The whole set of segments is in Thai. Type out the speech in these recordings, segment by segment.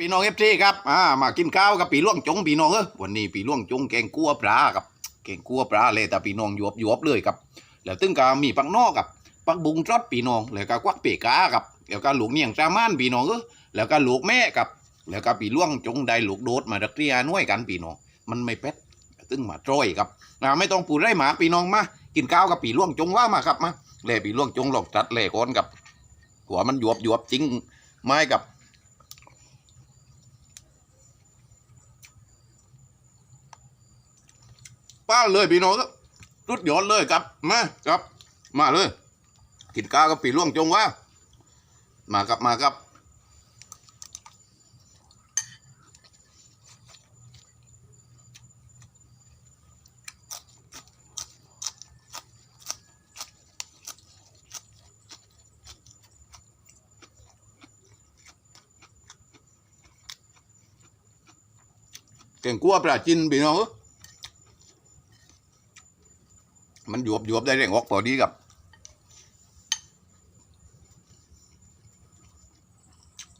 พี่น้องเอฟซีครับอ่ามากินข้าวกับปีล่วงจงพี่น้องเออวันนี้ปีล่วงจงแกงกัวปลากับแกงกัวปลาเลยแต่พี่น้องหยวบหยวบเลยครับแล้วตึ้งก็มีปักนอกกับปักบุงทอดพี่น้องแล้วก็ควักเปกากับแล้วก็หลูกเนียงจามานพี่น้องเออแล้วก็หลูกแม่กับ แล้วก็ปีล่วงจงได้หลูกโดดมาดักเรียน้วยกันพี่น้องมันไม่เป็ดตึ้งมาโตรยครับอ่าไม่ต้องปูดไร่หมาพี่น้องมากินข้าวกับปีล่วงจงว่ามาครับมาแล่ปีล่วงจงหลอกจัดแล่ก้อนกับหัวมันหยวบหยวบจริงไม้กับ ป้าเลยพี่น้องครับรุดยอดเลยครับมาครับ มาเลย กินข้ากับปีล่วงจงว่า มาครับมาครับเก่งกลัวปลาจินพี่น้อง มันหยวบหยวบได้แรงออกพอดีกับ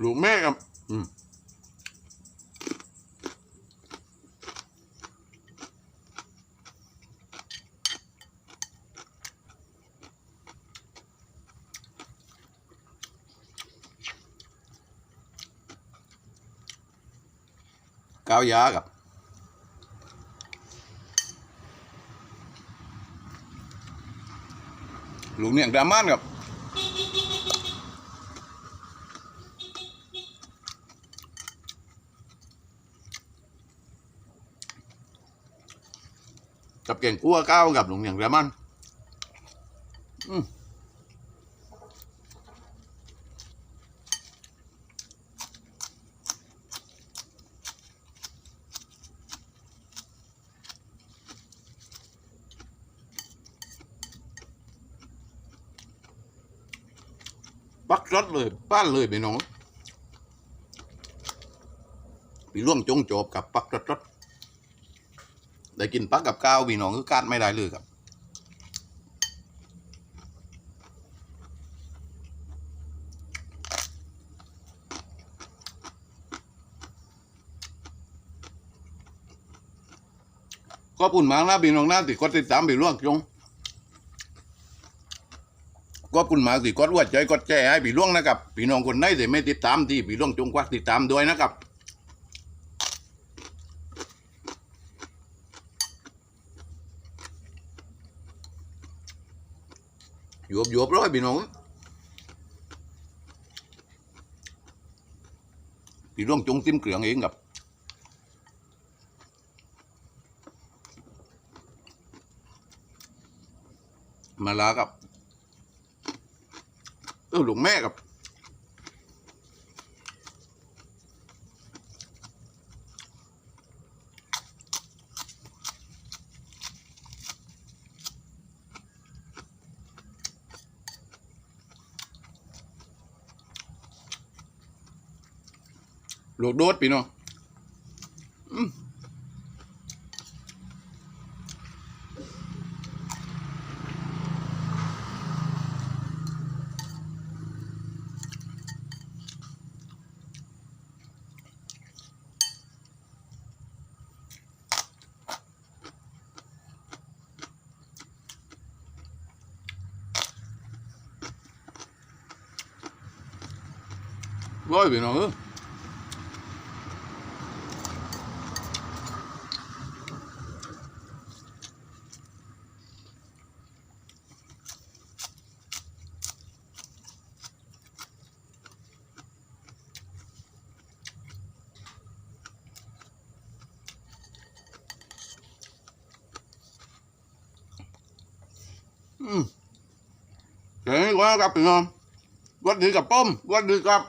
ลูกแม่ครับอืมก้าวยากับ ลูกเนี่ยงดราม่านครับกับเก่งกั้วก้าวกับหลงเนี่ยงดรามันอืม ปักรถเลยป้านเลยพี่น้องพี่ร่วมจงโจบกับปักรถรถได้กินปักกับข้าวพี่น้องก็กาดไม่ได้เลยครับก็ปุ่นมากนะพี่น้องนะติดกดติดตามพี่ร่วงจง ก็คุณมากสิกดว่าใจกดแจ้ให้พี่ล่วงนะครับพี่น้องคนไหนแต่ไม่ติดตามที่พี่ล่วงจงควักติดตามด้วยนะครับหยบหยบร้อยพี่น้องพี่ล่วงจงติ้มเกลืองเองกับมาลากับ เออหลวงแม่กับหลวงโดดพี่น้อง ร้อยพี่น้องเออืมเจ๋งกว่าครับพี่น้องวัดดีกับป้อมวัดดีกับ